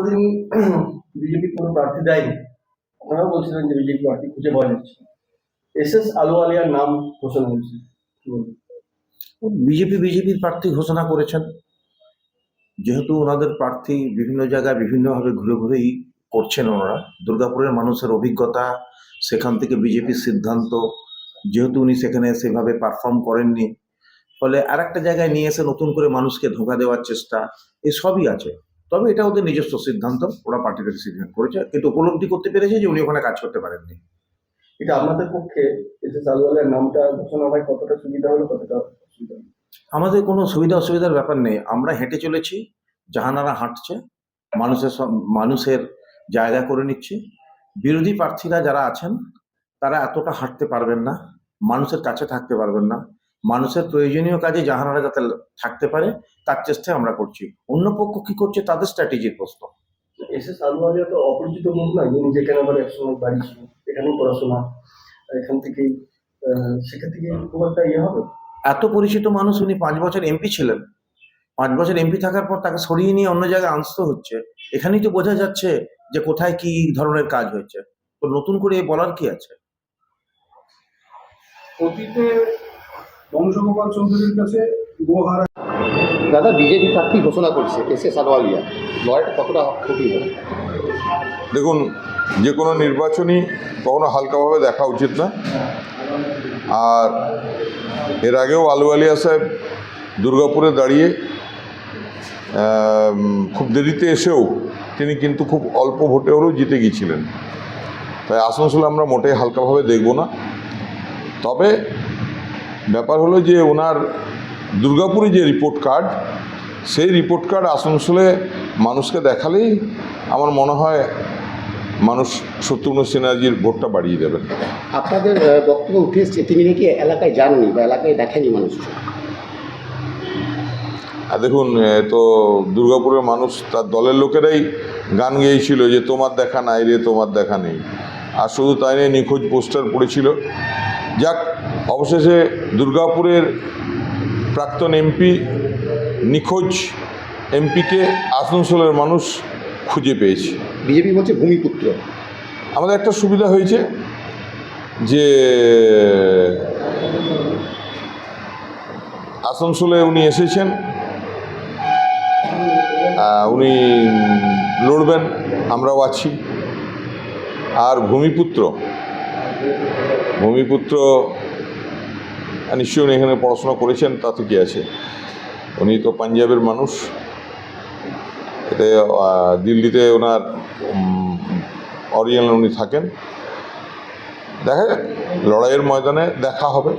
এতদিন বিজেপি কোনো প্রার্থী দেয়নি। ওনারা বলছিলেন যে বিজেপি প্রার্থী খুঁজে পাওয়া যাচ্ছে এস এস আলুওয়ালিয়ার নাম ঘোষণা হয়েছে। বিজেপি বিজেপির প্রার্থী ঘোষণা করেছেন। যেহেতু ওনাদের প্রার্থী বিভিন্ন জায়গায় বিভিন্নভাবে ঘুরে ঘুরেই করছেন ওনারা। দুর্গাপুরের মানুষের অভিজ্ঞতা, সেখান থেকে বিজেপির সিদ্ধান্ত, যেহেতু উনি সেখানে সেভাবে পারফর্ম করেননি, ফলে আর একটা জায়গায় নিয়ে এসে নতুন করে মানুষকে ধোঁকা দেওয়ার চেষ্টা, এসবই আছে। তবে এটা ওদের নিজস্ব সিদ্ধান্ত ওরা পার্টিতে ডিসিশন করেছে। কিন্তু উপলব্ধি করতে পেরেছে যে উনি ওখানে কাজ করতে পারেননি। এটা আপনাদের পক্ষে এস নামটা ঘোষণা হয় কতটা সুবিধা হলো কতটা অসুবিধা আমাদের কোনো সুবিধা অসুবিধার ব্যাপার নেই। আমরা হেঁটে চলেছি জাহানারা হাঁটছে মানুষের সব মানুষের জায়গা করে নিচ্ছে। বিরোধী প্রার্থীরা যারা আছেন তারা এতটা হাঁটতে পারবেন না মানুষের কাছে থাকতে পারবেন না। মানুষের প্রয়োজনীয় কাজে জাহানারা যাতে থাকতে পারে তার চেষ্টা আমরা করছি। অন্য পক্ষ কি করছে তাদের স্ট্র্যাটেজির প্রশ্ন। এস এস আলুওয়ালিয়া তো অপরিচিত মুখ না যিনি যেখানে আবার একসময় বাড়ি ছিল এখানেই পড়াশোনা এখান আহ, সেখান থেকে খুব একটা ইয়ে হবে? এত পরিচিত মানুষ উনি পাঁচ বছর এমপি ছিলেন। পাঁচ বছর এমপি থাকার পর তাকে সরিয়ে নিয়ে অন্য জায়গায় আনতে হচ্ছে। এখানেই তো বোঝা যাচ্ছে যে কোথায় কি ধরনের কাজ হয়েছে। তো নতুন করে বলার কি আছে? অতীতে বংশগোপাল চৌধুরীর কাছে গোহারা দাদা বিজেপি প্রার্থী ঘোষণা করছে এস এস আলওয়ালিয়া। লড়াইটা কতটা কঠিন হবে দেখুন যে কোনো নির্বাচনই কখনো হালকাভাবে দেখা উচিত না। আর এর আগেও আলুয়ালিয়া সাহেব দুর্গাপুরে দাঁড়িয়ে খুব দেরিতে এসেও তিনি কিন্তু খুব অল্প ভোটে হলেও জিতে গিয়েছিলেন। তাই আসানসোলে আমরা মোটেই হালকাভাবে দেখব না। তবে ব্যাপার হলো যে ওনার দুর্গাপুরে যে রিপোর্ট কার্ড সেই রিপোর্ট কার্ড আসানসোলে মানুষকে দেখালেই আমার মনে হয় মানুষ শত্রুঘ্ন সিনহাজির ভোটটা বাড়িয়ে দেবেন আপনাদের বক্তব্য উঠে এসছে তিনি নাকি এলাকায় যাননি বা এলাকায় দেখেনি মানুষ আর দেখুন তো দুর্গাপুরের মানুষ তার দলের লোকেরাই গান গেয়েছিল যে তোমার দেখা নাই রে তোমার দেখা নেই। আর শুধু তাই নিয়ে নিখোঁজ পোস্টার পড়েছিল। যাক অবশেষে দুর্গাপুরের প্রাক্তন এমপি নিখোঁজ এমপিকে আসানসোলের মানুষ খুঁজে পেয়েছে। বিজেপি বলছে ভূমিপুত্র। আমাদের একটা সুবিধা হয়েছে যে আসানসোলে উনি এসেছেন উনি লড়বেন আমরাও আছি। আর ভূমিপুত্র ভূমিপুত্র নিশ্চয়ই উনি এখানে পড়াশোনা করেছেন, তা তো কি আছে? উনি তো পাঞ্জাবের মানুষ। এতে দিল্লিতে ওনার অরিজিনাল উনি থাকেন। দেখা যাক, লড়াইয়ের ময়দানে দেখা হবে।